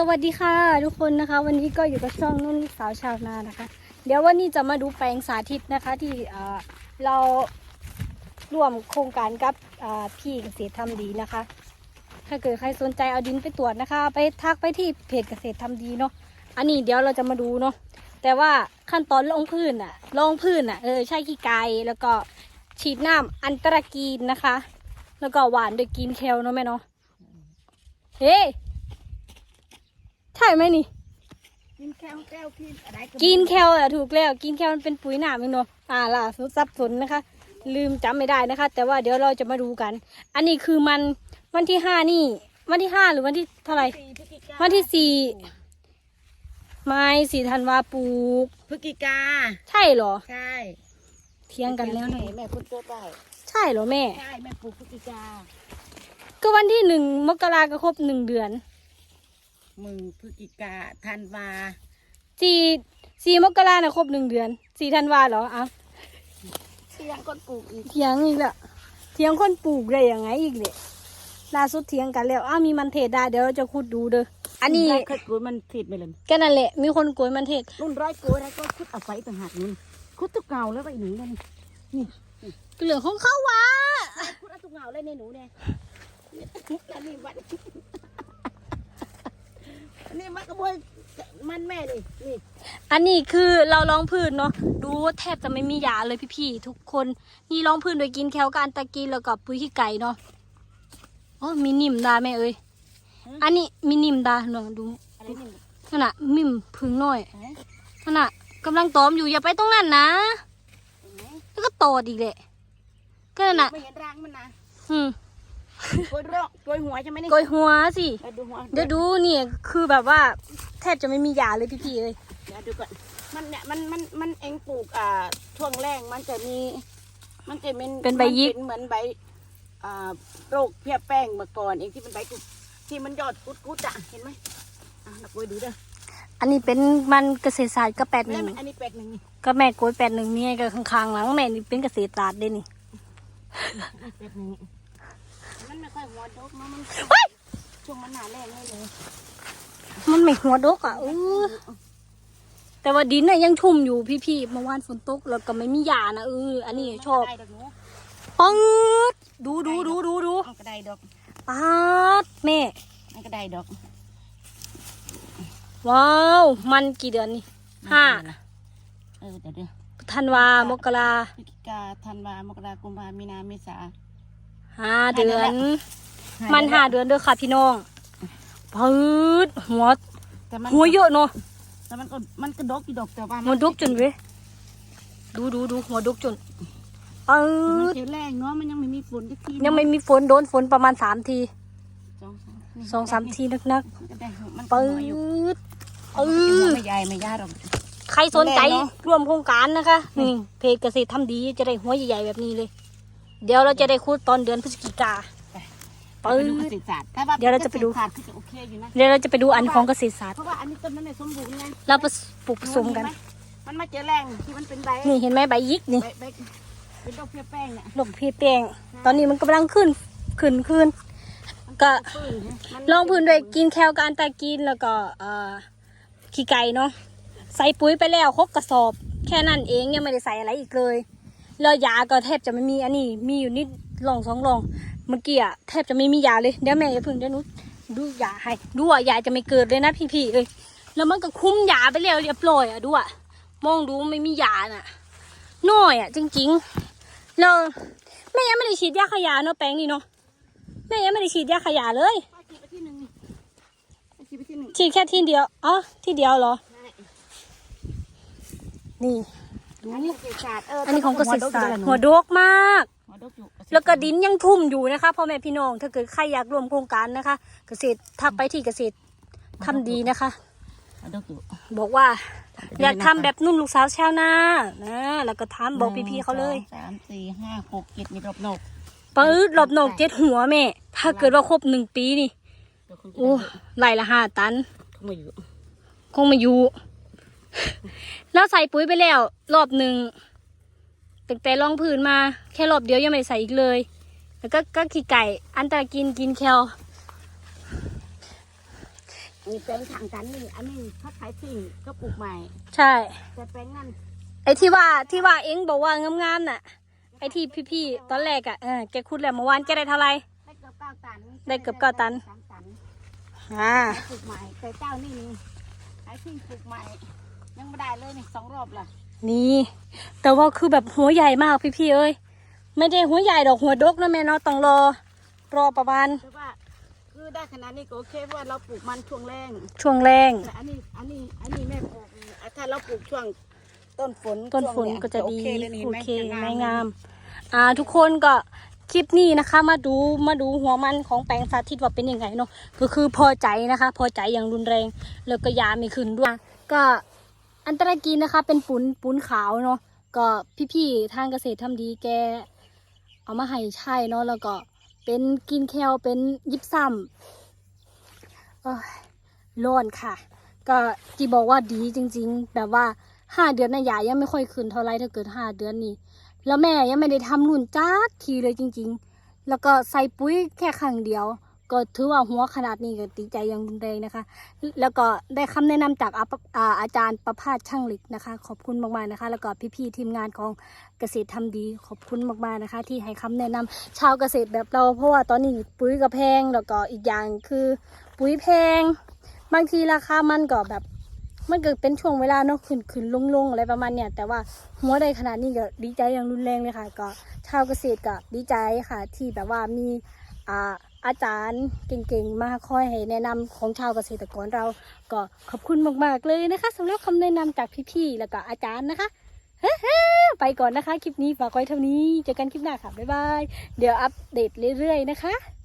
สวัสดีค่ะ ทุกคนนะคะ วันนี้ก็อยู่กับช่องนุ่นลูกสาวชาวนานะคะ เดี๋ยววันนี้จะมาดูแปลงสาธิตนะคะ ที่เราร่วมโครงการกับพี่เกษตรทำดีนะคะ ถ้าเกิดใครสนใจเอาดินไปตรวจนะคะ ไปทักไปที่เพจเกษตรทำดีเนาะอันนี้เดี๋ยวเราจะมาดูเนาะแต่ว่าขั้นตอนลงพื้นอะลงพื้นอะเออใช่ขี้ไก่แล้วก็ฉีดน้ำอันตรกีนนะคะ แล้วก็หวานด้วยกรีนเคลเนาะแม่เนาะเฮ้ ใช่ไหมนี่ กินแก้วแก้วกินอะไรกินแคลอะถูกแล้ว กินแคลมันเป็นปุ๋ยหนามเองเนาะอ่าล่ะสุดซับสนนะคะ ลืมจำไม่ได้นะคะ แต่ว่าเดี๋ยวเราจะมาดูกัน อันนี้คือมันวันที่ห้านี่ วันที่ห้าหรือวันที่เท่าไหร่สี่พฤศจิกาวันที่สี่ไม้สี่ธันวาปลูก พฤศจิกา ใช่เหรอ ใช่เทียงกันแล้วหน่อยแม่พูดเจ้าได้ใช่เหรอแม่ ใช่แม่ปลูกพฤศจิกา ก็วันที่หนึ่งมกราก็ครบหนึ่งเดือน มึงพฤศจิกาธันวาสี่สี่มกราน่ะครบหนึ่งเดือนสี่ธันวาเหรออะเสียงคนปลูกอีกเทียงอีกและเทียงคนปลูกได้ยังไงอีกเลยล่าสุดเทียงกันแล้วอ้าวมีมันเทศได้เดี๋ยวเราจะขุดดูเด้ออันนี้ได้เคยกลัวมันผิดไปเลยก็นั่นแหละมีคนโกยมันเทศรุ่นร้อยกลัวแล้วก็คุดเอาไปต่างหากนู่นคุดตุกเก่าแล้วไปหนูนั่นนี่เหลืองของเขาวะคุดเอาตุกเก่าเลยในหนูเนี่ยอันนี้วัน อันนี้มันกระบวยมันแม่นี่นี่อันนี้คือเราลองพื้นเนาะดูแทบจะไม่มียาเลยพี่ๆทุกคนนี่ลองพื้นโดยกินแคลกบอันตะกีแล้วก็ปุ๋ยขี้ไก่เนาะอ๋อมีนิ่มดาแม่เอ้ยอันนี้มีนิ่มดาลองดูอะไรนี่นั่นน่ะมิ่มพึ่งน้อยเห็นไหมนั่นน่ะกำลังตอมอยู่อย่าไปตรงนั้นนะเห็นไหมแล้วก็ตอดอีกแหละก็นั่นน่ะไม่เห็นรังมันนะ อืม โกยร่องโกยหัวใช่ไหมนี่โกยหัวสิเดี๋ยวดูหัวเดี๋ยวดูนี่คือแบบว่าแทบจะไม่มียาเลยพี่ๆเลยเดี๋ยวดูก่อน มันเนี่ยมันมันมันเองปลูกอ่าช่วงแรกมันจะมี มันจะเป็นเป็นใบยิกมัเป็นเหมือนใบอ่าโรคเพี้ยแป้งเมื่อก่อนเองที่เป็นใบกุดที่มันยอดกุดกุดอะเห็นไหมอะเราโกยดูเด้ออันนี้เป็นมันเกษตรศาสตร์ก็แปดหแม่นึ่งอันนี้เป็ดหนึ่งนี่ก็แม่โกยแปดหนึ่งนี่ไงก็ข้างๆหลังแม่นี่เป็นเกษตรศาสตร์เด้นี่เป็ดหนึ่ง มันไม่ค่อยหัวดกเนาะมันช่วงมันหนาแรงเลยเลยมันไม่หัวดกอะเออแต่ว่าดินน่ะยังชุ่มอยู่พี่ๆเมื่อวานฝนตกแล้วก็ไม่มีหญ้านะเอออันนี้ชอบมันก็ได้ดอกหนูปังดดูดูดูดูดูมันก็ได้ดอกปาดแม่มันก็ได้ดอก ว้าว มันกี่เดือนนี่ห้าเออเดี๋ยวเดี๋ยวธันวามกราพฤศจิกาธันวามกรากุมภามีนาเมษา ห้าเดือน มันห้าเดือนเด้อค่ะพี่น้องพืดหัวแต่มันหัวเยอะเนาะแต่มันก็มันก็ดกอยู่ดอกแต่ว่าหัวดกจนเว้ยดูดูดูหัวดกจนปืมันดเขียวแรงเนาะมันยังไม่มีฝนสักทียังไม่มีฝนโดนฝนประมาณสามทีสองสามนี่สองสามทีนักมันก็ได้มันๆก็ปืหัวอยู่ดเออไม่ใหญ่ไม่ยากหรอกใครสนใจแรงเนอะร่วมโครงการนะคะนี่เพจเกษตรทำดีจะได้หัวใหญ่ๆแบบนี้เลย เดี๋ยวเราจะได้คูดตอนเดือนพฤศจิกาไปดูเกษตรศาสตร์ถ้าว่าเดี๋ยวเราจะไปดู กษตรศาสตร์คือจะโอเคอยู่นะเดี๋ยวเราจะไปดูอันของเกษตรศาสตร์เพราะว่าอันนี้ต้นมันเนี่ยสมบูรณ์ไงเราผสปลูกผสมกันเห็ไหมันมาเจอแรงที่มันเป็นใบนี่เห็นไหมใบยิกนี่ใบใบเป็นดอกเพี้ยแป้งเนี่ยดอกพีแปลงตอนนี้มันกำลังขึ้นขึ้นขึ้นก็ปืนเนี่ยมันลองพื้นด้วยกินแคลกับอันตากินแล้วก็เอ่อขี้ไก่เนาะใส่ปุ๋ยไปแล้วครบกระสอบ แค่นั้นเองยังไม่ได้ใส่อะไรอีกเลย แล้วยาก็แทบจะไม่มีอันนี้ มีอยู่นิดลองสองลองเมื่อกี้อะแทบจะไม่มียาเลยเดี๋ยวแม่อย่าพึ่งเดี๋ยวนุดูยาให้ดูอะยาจะไม่เกิดเลยนะพี่ๆเอ้ยแล้วมันก็คุ้มยาไปแล้วเรียบร้อยอะดูอะมองดูไม่มียาน่ะน้อยอะ จริงๆแล้วแม่ยังไม่ได้ฉีดยาขยะเนาะแปลงนี่เนาะแม่ยังไม่ได้ฉีดยาขยะเลยฉีดไปที่ที่หนึ่งฉีดแค่ทีเดียวอ๋อที่เดียวเหรอใช่นี่ อันนี้เกษตรศาสตร์เอออันนี้ของเกษตรศาสตร์หัวดดกมาก หัวดกอยู่แล้วก็ดินยังทุ่มอยู่นะคะพ่อแม่พี่น้องถ้าเกิดใครอยากร่วมโครงการนะคะ เกษตรทักไปที่เกษตรทำดีนะคะ หัวดกอยู่ บอกว่าอยากทำแบบนุ่นลูกสาวชาวนานะแล้วก็ทำบอกพี่ๆเขาเลยหนึ่งสองสามสี่ห้าหกเจ็ดมีรอบนอกปื๊ดรอบนอกเจ็ดหัวแม่ ถ้าเกิดว่าครบหนึ่งปีนี่เดี๋ยวคุณโอ้ไล่ละห้าตัน เขามาอยู่คงไมาอยู่ แล้วใส่ปุ๋ยไปแล้ว รอบหนึ่งตั้งแต่ลองพื้นมา แค่รอบเดียวยังไม่ได้ใส่อีกเลย แล้วก็ก็ขี้ไก่อันตรากินกินแคลมีแปลงทางกันนี่อันนี้เขาขายทิ้งเขาปลูกใหม่ ใช่ แต่แปลงนั่นไอ้ที่ว่าที่ว่าเอ็งบอกว่างามๆน่ะ ไอ้ที่พี่ๆตอนแรกอะเออแกคุดแล้วเมื่อวานแกได้เท่าไหร่ได้เกือบเก้าตันได้เกือบเก้าตันสามตันอ่าขายปลูกใหม่แต่เจ้านี่นี่ขายทิ้งปลูกใหม่ ยังไม่ได้เลยนี่สองรอบละนี่ แต่ว่าคือแบบหัวใหญ่มากพี่ๆเอ้ยไม่ได้หัวใหญ่ดอกหัวดกนะแม่เนาะต้องรอ รอประมาณแต่ว่าคือได้ขนาดนี้ก็โอเคเพราะว่าเราปลูกมันช่วงแรงช่วงแรงแต่อันนี้อันนี้อันนี้แม่ปลูกอะถ้าเราปลูกช่วงต้นฝนต้นฝนช่วงเยก็จะดีโอเคเลยนี่โอเห็นไหมเคจะไม่งาม อ่า ทุกคนก็คลิปนี้นะคะ มาดูมาดูหัวมันของแปลงสาธิตว่าเป็นยังไงเนาะก็คือพอใจนะคะ พอใจอย่างรุนแรงแล้วก็ยาไม่ขึ้นด้วย ก็ อันตรกินนะคะ เป็นปุนปุนขาวเนาะก็พี่ๆทางเกษตรทำดีแก เอามาให้ใช่เนาะแล้วก็เป็นกินแคลเป็นยิบซ้ำร้อนค่ะ ก็ที่บอกว่าดีจริง ๆ แบบว่าห้าเดือนนะยายังไม่ค่อยขึ้นเท่าไรถ้าเกิดห้าเดือนนี้แล้วแม่ยังไม่ได้ทำรุ่นจักทีเลยจริง ๆ แล้วก็ใส่ปุ๋ยแค่ครั้งเดียว ก็ถือว่าหัวขนาดนี้ก็ดีใจอย่างรุนแรงนะคะ แล้วก็ได้คำแนะนำจากอาอาจารย์ประภาสช่างเหล็กนะคะ ขอบคุณมากๆนะคะ แล้วก็พี่ๆทีมงานของเกษตรทำดี ขอบคุณมากๆนะคะ ที่ให้คำแนะนำชาวเกษตรแบบเรา เพราะว่าตอนนี้ปุ๋ยก็แพง แล้วก็อีกอย่างคือ ปุ๋ยแพง บางทีราคามันก็แบบมันเกิดเป็นช่วงเวลาเนาะขึ้นขึ้นลงลงอะไรประมาณเนี้ยแต่ว่าหัวใดขนาดนี้ก็ดีใจอย่างรุนแรงเลยค่ะ ก็ชาวเกษตรก็ดีใจค่ะ ที่แบบว่ามีอ่า อาจารย์เก่งๆ มาคอยให้แนะนำของชาวเกษตรกรเรา ก็ขอบคุณมากๆเลยนะคะสำหรับคำแนะนำจากพี่ๆแล้วก็อาจารย์นะคะไปก่อนนะคะ คลิปนี้ฝากไว้เท่านี้เจอกันคลิปหน้าค่ะบ๊ายบายเดี๋ยวอัปเดตเรื่อยๆนะคะ